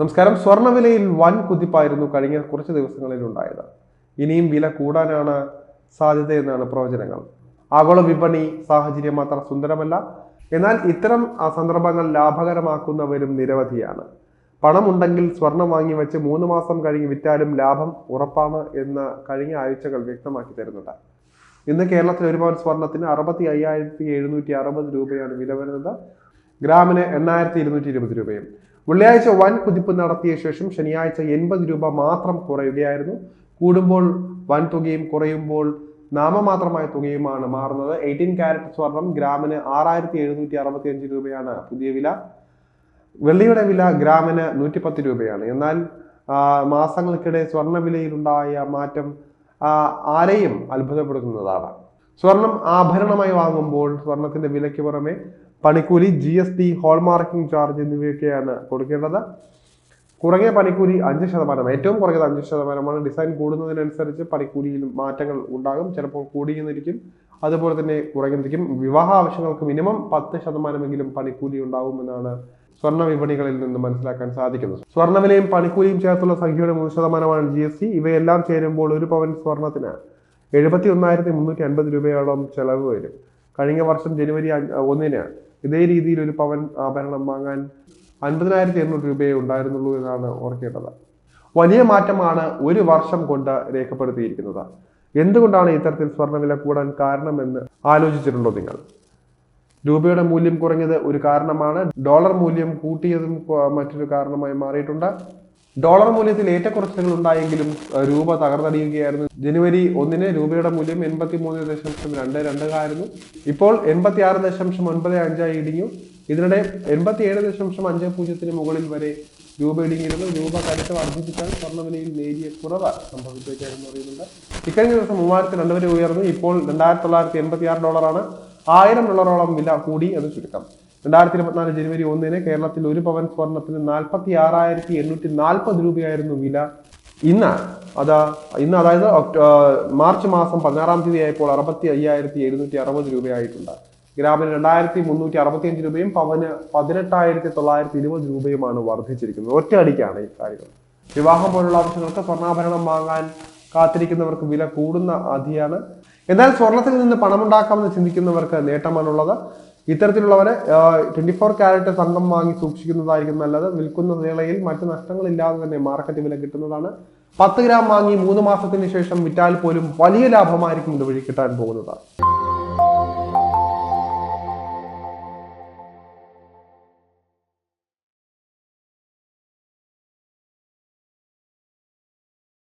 നമസ്കാരം. സ്വർണവിലയിൽ വൻ കുതിപ്പായിരുന്നു കഴിഞ്ഞ കുറച്ച് ദിവസങ്ങളിൽ ഉണ്ടായത്. ഇനിയും വില കൂടാനാണ് സാധ്യതയെന്നാണ് പ്രവചനങ്ങൾ. ആഗോള വിപണി സാഹചര്യം മാത്രം സുന്ദരമല്ല. എന്നാൽ ഇത്തരം സന്ദർഭങ്ങൾ ലാഭകരമാക്കുന്നവരും നിരവധിയാണ്. പണമുണ്ടെങ്കിൽ സ്വർണം വാങ്ങി വെച്ച് മൂന്ന് മാസം കഴിഞ്ഞ് വിറ്റാലും ലാഭം ഉറപ്പാണ് എന്ന് കഴിഞ്ഞ ആഴ്ചകൾ വ്യക്തമാക്കി തരുന്നുണ്ട്. ഇന്ന് കേരളത്തിൽ ഒരു പവൻ സ്വർണത്തിന് അറുപത്തി അയ്യായിരത്തി എഴുന്നൂറ്റി അറുപത് രൂപയാണ് വില വരുന്നത്. ഗ്രാമിന് എണ്ണായിരത്തി ഇരുന്നൂറ്റി ഇരുപത് രൂപയും. വെള്ളിയാഴ്ച വൻ കുതിപ്പ് നടത്തിയ ശേഷം ശനിയാഴ്ച എൺപത് രൂപ മാത്രം കുറയുകയായിരുന്നു. കൂടുമ്പോൾ വൻ തുകയും കുറയുമ്പോൾ നാമമാത്രമായ തുകയുമാണ് മാറുന്നത്. എയ്റ്റീൻ ക്യാരറ്റ് സ്വർണം ഗ്രാമിന് ആറായിരത്തി എഴുന്നൂറ്റി അറുപത്തി അഞ്ച് രൂപയാണ് പുതിയ വില. വെള്ളിയുടെ വില ഗ്രാമിന് നൂറ്റിപ്പത്ത് രൂപയാണ്. എന്നാൽ മാസങ്ങൾക്കിടെ സ്വർണവിലയിലുണ്ടായ മാറ്റം ആരെയും അത്ഭുതപ്പെടുത്തുന്നതാണ്. സ്വർണം ആഭരണമായി വാങ്ങുമ്പോൾ സ്വർണത്തിന്റെ വിലയ്ക്ക് പുറമെ പണിക്കൂലി G S T hallmarking charge എന്നിവയൊക്കെയാണ് കൊടുക്കേണ്ടത്. കുറഞ്ഞ പണിക്കൂലി അഞ്ച് ശതമാനം ഏറ്റവും കുറഞ്ഞത് അഞ്ച് ശതമാനമാണ്. ഡിസൈൻ കൂടുന്നതിനനുസരിച്ച് പണിക്കൂലിയിൽ മാറ്റങ്ങൾ ഉണ്ടാകും. ചിലപ്പോൾ കൂടിയെന്നിരിക്കും. അതുപോലെ തന്നെ കുറഞ്ഞിരിക്കും വിവാഹ ആവശ്യങ്ങൾക്ക് മിനിമം പത്ത് ശതമാനമെങ്കിലും പണിക്കൂലി ഉണ്ടാകുമെന്നാണ് സ്വർണ വിപണികളിൽ നിന്ന് മനസ്സിലാക്കാൻ സാധിക്കുന്നത്. സ്വർണവിലയും പണിക്കൂലിയും ചേർത്തുള്ള സംഖ്യയുടെ മൂന്ന് ശതമാനമാണ് ജി എസ് ടി ഇവയെല്ലാം ചേരുമ്പോൾ ഒരു പവൻ സ്വർണത്തിന് എഴുപത്തി ഒന്നായിരത്തി മുന്നൂറ്റി അൻപത് രൂപയോളം ചെലവ് വരും. കഴിഞ്ഞ വർഷം ജനുവരി ഒന്നിന് ഇതേ രീതിയിൽ ഒരു പവൻ ആഭരണം വാങ്ങാൻ അൻപതിനായിരത്തി എണ്ണൂറ് രൂപയെ ഉണ്ടായിരുന്നുള്ളൂ എന്നാണ് ഓർക്കേണ്ടത്. വലിയ മാറ്റമാണ് ഒരു വർഷം കൊണ്ട് രേഖപ്പെടുത്തിയിരിക്കുന്നത്. എന്തുകൊണ്ടാണ് ഇത്തരത്തിൽ സ്വർണവില കൂടാൻ കാരണമെന്ന് ആലോചിച്ചിട്ടുണ്ടോ നിങ്ങൾ? രൂപയുടെ മൂല്യം കുറഞ്ഞത് ഒരു കാരണമാണ്. ഡോളർ മൂല്യം കൂട്ടിയതും മറ്റൊരു കാരണമായി മാറിയിട്ടുണ്ട്. ഡോളർ മൂല്യത്തിൽ ഏറ്റക്കുറച്ചിലുകൾ ഉണ്ടായെങ്കിലും രൂപ തകർന്നടിയുകയായിരുന്നു. ജനുവരി ഒന്നിന് രൂപയുടെ മൂല്യം എൺപത്തി മൂന്ന് ദശാംശം രണ്ട് രണ്ട് ആയിരുന്നു. ഇപ്പോൾ എൺപത്തി ആറ് ദശാംശം ഒൻപത് അഞ്ചായി ഇടിഞ്ഞു. ഇതിനിടെ എൺപത്തി ഏഴ് ദശാംശം അഞ്ച് പൂജ്യത്തിന് മുകളിൽ വരെ രൂപ ഇടിഞ്ഞിരുന്നു. രൂപ കരുത്ത് വർദ്ധിപ്പിച്ചാൽ സ്വർണവിലയിൽ നേരിയ കുറവ് സംഭവിച്ചേക്കാരെന്ന് പറയുന്നുണ്ട്. ഇക്കഴിഞ്ഞ ദിവസം മൂവായിരത്തി രണ്ട് വരെ ഉയർന്നു. ഇപ്പോൾ രണ്ടായിരത്തി തൊള്ളായിരത്തി എൺപത്തി ആറ് ഡോളറാണ്. ആയിരം ഡോളറോളം വില കൂടി എന്ന് ചുരുക്കം. രണ്ടായിരത്തി ഇരുപത്തിനാല് ജനുവരി ഒന്നിന് കേരളത്തിൽ ഒരു പവൻ സ്വർണത്തിന് നാൽപ്പത്തി ആറായിരത്തി എണ്ണൂറ്റി നാൽപ്പത് രൂപയായിരുന്നു വില. ഇന്ന് അതാ ഇന്ന് അതായത് മാർച്ച് മാസം പതിനാറാം തീയതി ആയപ്പോൾ അറുപത്തി അയ്യായിരത്തി എഴുന്നൂറ്റി അറുപത് രൂപയായിട്ടുണ്ട്. ഗ്രാമിന് രണ്ടായിരത്തി മുന്നൂറ്റി അറുപത്തിയഞ്ച് രൂപയും പവന് പതിനെട്ടായിരത്തി തൊള്ളായിരത്തി ഇരുപത് രൂപയുമാണ് വർദ്ധിച്ചിരിക്കുന്നത്. ഒറ്റയടിക്കാണ് ഈ കാര്യങ്ങൾ. വിവാഹം പോലുള്ള ആവശ്യങ്ങൾക്ക് സ്വർണാഭരണം വാങ്ങാൻ കാത്തിരിക്കുന്നവർക്ക് വില കൂടുന്ന അധിയാണ് എന്നാൽ സ്വർണത്തിൽ നിന്ന് പണമുണ്ടാക്കാമെന്ന് ചിന്തിക്കുന്നവർക്ക് നേട്ടമാണുള്ളത്. ഇത്തരത്തിലുള്ളവരെ ട്വന്റി ഫോർ ക്യാരറ്റ് സംഘം വാങ്ങി സൂക്ഷിക്കുന്നതായിരിക്കും നല്ലത്. വിൽക്കുന്ന വേളയിൽ മറ്റു നഷ്ടങ്ങളില്ലാതെ തന്നെ മാർക്കറ്റ് വില കിട്ടുന്നതാണ്. പത്ത് ഗ്രാം വാങ്ങി മൂന്ന് മാസത്തിന് ശേഷം വിറ്റാൽ പോലും വലിയ ലാഭമായിരിക്കും ഇതുവഴി കിട്ടാൻ പോകുന്നത്.